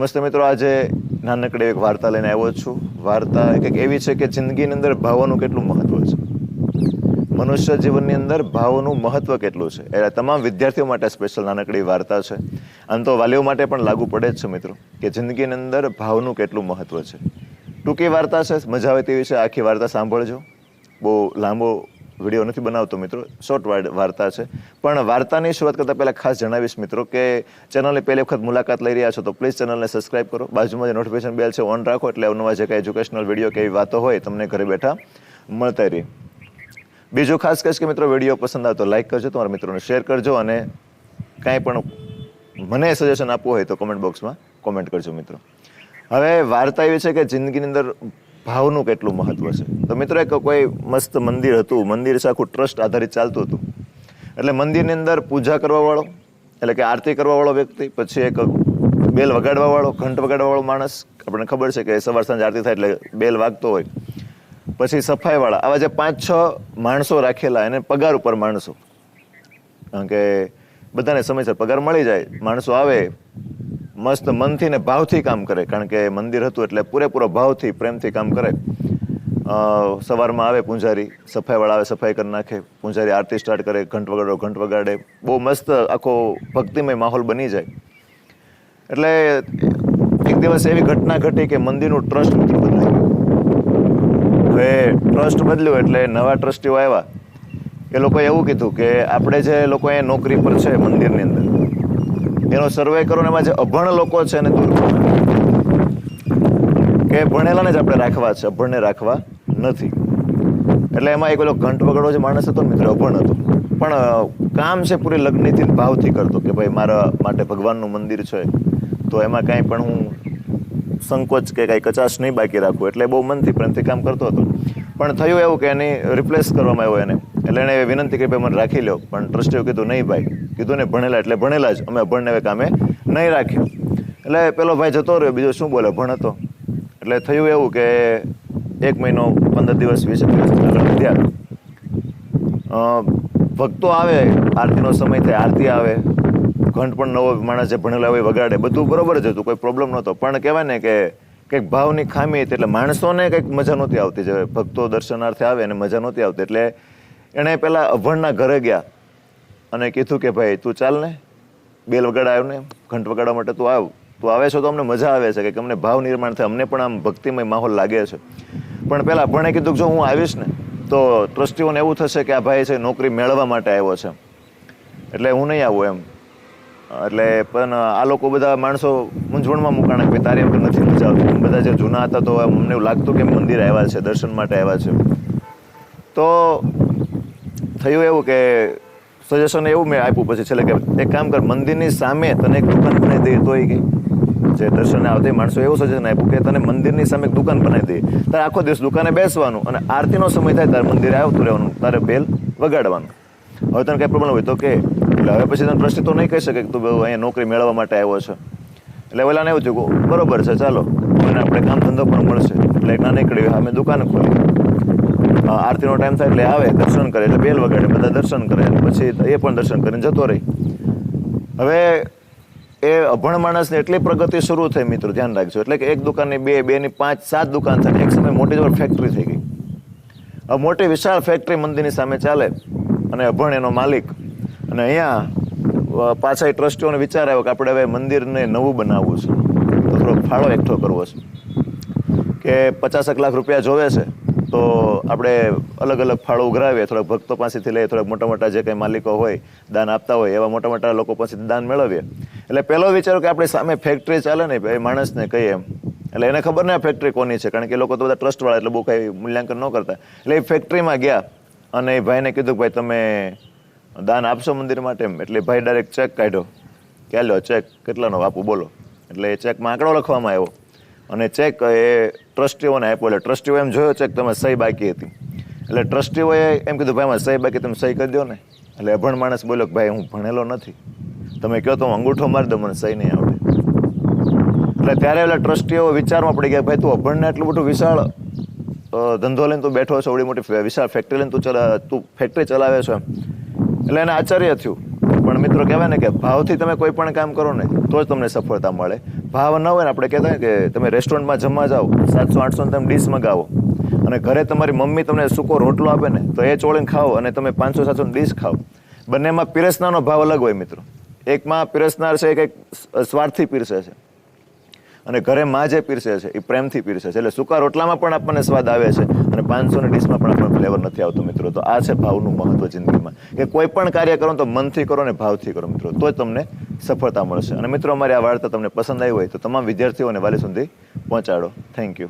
નમસ્તે મિત્રો, આજે નાનકડી એક વાર્તા લઈને આવ્યો છું. વાર્તા કંઈક એવી છે કે જિંદગીની અંદર ભાવોનું કેટલું મહત્વ છે? મનુષ્ય જીવનની અંદર ભાવોનું મહત્વ કેટલું છે? એ તમામ વિદ્યાર્થીઓ માટે સ્પેશિયલ નાનકડી વાર્તા છે. અને તો વાલીઓ માટે પણ લાગુ પડે જ છે મિત્રો, કે જિંદગીની અંદર ભાવનું કેટલું મહત્વ છે. ટૂંકી વાર્તા છે, મજા આવે તેવી છે. આખી વાર્તા સાંભળજો. બહુ લાંબો વીડિયો નથી બનાવતો મિત્રો શોર્ટ વાર્તા છે. પણ વાર્તાની શરૂઆત કરતાં પહેલાં ખાસ જણાવીશ મિત્રો કે ચેનલની પહેલી વખત મુલાકાત લઈ રહ્યા છો તો પ્લીઝ ચેનલને સબસ્ક્રાઇબ કરો. બાજુમાં જે નોટિફિકેશન બેલ છે ઓન રાખો એટલે અવનવા જે કાંઈ એજ્યુકેશનલ વીડિયો કે એવી વાતો હોય તમને ઘરે બેઠા મળતા રહે. બીજું ખાસ કહીશ કે મિત્રો વીડિયો પસંદ આવે તો લાઈક કરજો, તમારા મિત્રોને શેર કરજો અને કાંઈ પણ મને સજેશન આપવું હોય તો કોમેન્ટ બોક્સમાં કોમેન્ટ કરજો મિત્રો. હવે વાર્તા એવી છે કે જિંદગીની અંદર ભાવનું કેટલું મહત્વ છે? તો મિત્રો એક કોઈ મસ્ત મંદિર હતું, મંદિર સાખું ટ્રસ્ટ આધારિત ચાલતું હતું. એટલે મંદિરની અંદર પૂજા કરવાવાળો, એટલે કે આરતી કરવાવાળો વ્યક્તિ, પછી એક બેલ વગાડવાવાળો, ઘંટ વગાડવાવાળો માણસ, આપણને ખબર છે કે સવાર સાંજ આરતી થાય એટલે બેલ વાગતો હોય. પછી સફાઈવાળા, આવા જે પાંચ છ માણસો રાખેલા, એને પગાર ઉપર માણસો. કારણ કે બધાને સમયસર પગાર મળી જાય, માણસો આવે મસ્ત મનથી ને ભાવથી કામ કરે, કારણ કે મંદિર હતું એટલે પૂરેપૂરો ભાવથી, પ્રેમથી કામ કરે. સવારમાં આવે પૂંજારી, સફાઈવાળા આવે, સફાઈ કરી નાખે, પૂંજારી આરતી સ્ટાર્ટ કરે, ઘંટ વગાડો, ઘંટ વગાડે. બહુ મસ્ત આખો ભક્તિમય માહોલ બની જાય. એટલે એક દિવસ એવી ઘટના ઘટી કે મંદિરનું ટ્રસ્ટ મિત્રો બદલાઈ ગયું હવે ટ્રસ્ટ બદલ્યું એટલે નવા ટ્રસ્ટીઓ આવ્યા. એ લોકોએ એવું કીધું કે આપણે જે લોકો અહીંયા નોકરી પર છે મંદિરની અંદર એનો સર્વે કરો એમાં જે અભણ લોકો છે એને દૂર કરો. કે ભણેલાને જ આપણે રાખવા છે, અભણને રાખવા નથી. એટલે એમાં એક ઓલો ઘંટ વગાડો જે માણસ હતો મિત્ર, અભણ હતો. પણ કામ છે પૂરી લગ્નથી ભાવથી કરતો કે ભાઈ મારા માટે ભગવાનનું મંદિર છે, તો એમાં કાંઈ પણ હું સંકોચ કે કાંઈ કચાશ નહીં બાકી રાખું. એટલે બહુ મનથી પ્રેમથી કામ કરતો હતો. પણ થયું એવું કે એની રિપ્લેસ કરવામાં આવ્યો એને. એટલે એણે વિનંતી કરી, ભાઈ, મને રાખી લો પણ ટ્રસ્ટીઓ કીધું, નહીં ભાઈ. કીધું ને, ભણેલા એટલે ભણેલા જ. અમે અભણને હવે કામે નહીં રાખ્યું. એટલે પેલો ભાઈ જતો રહ્યો, બીજો શું બોલે? ભણ હતો એટલે થયું એવું કે એક મહિનો પંદર દિવસ વીસ દિવસ આગળ ભક્તો આવે, આરતીનો સમય થાય, આરતી આવે. ઘંટ પણ નવો માણસ ભણેલા હોય, વગાડે. બધું બરોબર જ હતું, કોઈ પ્રોબ્લેમ નહોતો. પણ કહેવાય ને કે કંઈક ભાવની ખામી હતી, એટલે માણસોને કંઈક મજા નહોતી આવતી. જે ભક્તો દર્શનાર્થે આવે અને મજા નહોતી આવતી. એટલે એણે પહેલાં અભણના ઘરે ગયા અને કીધું કે ભાઈ, તું ચાલ ને, બેલ વગાડાયો ને ઘંટ વગાડવા માટે તું આવ. તું આવે છો તો અમને મજા આવે છે. કે અમને ભાવ નિર્માણ થાય. અમને પણ આમ ભક્તિમય માહોલ લાગે છે. પણ પહેલાં ભણે કીધું કે જો હું આવીશ ને, તો ટ્રસ્ટીઓને એવું થશે કે આ ભાઈ છે નોકરી મેળવવા માટે આવ્યો છે. એટલે હું નહીં આવું એમ. એટલે પણ આ લોકો બધા માણસો મૂંઝવણમાં મુકાણા કે તારી અમને નથી મજા આવતી. બધા જે જૂના હતા તો અમને એવું લાગતું કે મંદિર આવ્યા છે, દર્શન માટે આવ્યા છે. તો થયું એવું કે સજેશન એવું મેં આપ્યું. પછી છેલ્લે કે એક કામ કર, મંદિરની સામે તને એક દુકાન બનાવી દઈએ તોય ગઈ જે દર્શને આવતી માણસો એવું સજેશન આપ્યું કે તને મંદિરની સામે એક દુકાન બનાવી દઈએ તારે આખો દિવસ દુકાને બેસવાનું અને આરતીનો સમય થાય તારે મંદિરે આવતું રહેવાનું, તારે બેલ વગાડવાનું. હવે તને કંઈ પ્રોબ્લેમ હોય તો કે. એટલે હવે પછી તને પ્રશ્ન તો નહીં કહી શકે કે તું અહીંયા નોકરી મેળવવા માટે આવ્યો છે. એટલે પહેલાંને એવું થયું બરોબર છે, ચાલો. અને આપણે કામ ધંધો પણ મળશે. એટલે એક નાનકડી અમે દુકાન ખોલી. આરતીનો ટાઈમ થાય એટલે આવે, દર્શન કરે, એટલે બેલ વગાડે, બધા દર્શન કરે પછી એ પણ દર્શન કરીને જતો રહી. હવે એ અભણ માણસને એટલી પ્રગતિ શરૂ થઈ મિત્રો, ધ્યાન રાખજો. એટલે કે એક દુકાનની બે, બેની પાંચ, સાત દુકાન થાય એક સમય મોટી જબર ફેક્ટરી થઈ ગઈ. હવે મોટી વિશાળ ફેક્ટરી મંદિરની સામે ચાલે અને અભણ એનો માલિક. અને અહીંયા પાછા એ ટ્રસ્ટીઓને વિચાર આવ્યો કે આપણે હવે મંદિરને નવું બનાવવું છે. તો થોડોક ફાળો એકઠો કરવો છે. કે પચાસેક લાખ રૂપિયા જોવે છે. તો આપણે અલગ અલગ ફાળો ઉઘરાવીએ. થોડાક ભક્તો પાસેથી લઈએ, થોડાક મોટા મોટા જે કંઈ માલિકો હોય, દાન આપતા હોય, એવા મોટા મોટા લોકો પાસેથી દાન મેળવીએ. એટલે પહેલો વિચારો કે આપણી સામે ફેક્ટરી ચાલે ને ભાઈ, માણસને કહીએ એમ. એટલે એને ખબર ને ફેક્ટરી કોની છે, કારણ કે એ લોકો તો બધા ટ્રસ્ટવાળા એટલે બહુ કંઈ મૂલ્યાંકન ન કરતા. એટલે એ ફેક્ટરીમાં ગયા અને એ ભાઈને કીધું કે ભાઈ, તમે દાન આપશો મંદિર માટે એમ. એટલે ભાઈ ડાયરેક્ટ ચેક કાઢ્યો. કે લ્યો ચેક કેટલાનો આપું બોલો. એટલે એ ચેકમાં આંકડો લખવામાં આવ્યો. અને ચેક એ ટ્રસ્ટીઓને આપ્યો. એટલે ટ્રસ્ટીઓ એમ જોયો ચેક તમે સહી બાકી હતી. એટલે ટ્રસ્ટીઓએ એમ કીધું, ભાઈ મારે સહી બાકી, તમે સહી કરી દો ને. એટલે અભણ માણસ બોલ્યો કે, ભાઈ, હું ભણેલો નથી. તમે કહો તો હું અંગૂઠો મારી દઉં, મને સહી નહીં આવડે. એટલે ત્યારે એટલે ટ્રસ્ટીઓ વિચારમાં પડી ગયા ભાઈ, તું અભણને એટલું બધું વિશાળ ધંધો લઈને તું બેઠો છો એવડી મોટી વિશાળ ફેક્ટરી લઈને તું ચલા, તું ફેક્ટરી ચલાવે છો એમ. એટલે એને આશ્ચર્ય થયું. પણ મિત્રો કહેવાય ને કે ભાવથી તમે કોઈ પણ કામ કરો ને, તો જ તમને સફળતા મળે. ભાવ ન હોય ને, આપણે કહેતા કે તમે રેસ્ટોરન્ટમાં જમવા જાઓ, સાતસો, આઠસો તમે ડીશ મગાવો. અને ઘરે તમારી મમ્મી તમને સૂકો રોટલો આપે ને, તો એ ચોળીને ખાઓ અને તમે પાંચસો, સાતસો ડીશ ખાઓ. બંનેમાં પીરસનારનો ભાવ અલગ હોય મિત્રો. એકમાં પીરસનાર છે કંઈક સ્વાર્થથી પીરસે છે. અને ઘરે માં જે પીરસે છે, એ પ્રેમથી પીરસે છે. એટલે સૂકા રોટલામાં પણ આપણને સ્વાદ આવે છે. અને પાંચસોની ડીશમાં પણ આપણને ફ્લેવર નથી આવતો મિત્રો. તો આ છે ભાવનું મહત્વ જિંદગીમાં. કે કોઈ પણ કાર્ય કરો તો મનથી કરો ને ભાવથી કરો મિત્રો. તો તમને સફળતા મળશે. અને મિત્રો, અમારી આ વાર્તા તમને પસંદ આવી હોય તો તમામ વિદ્યાર્થીઓને વાલી સુધી પહોંચાડો. Thank you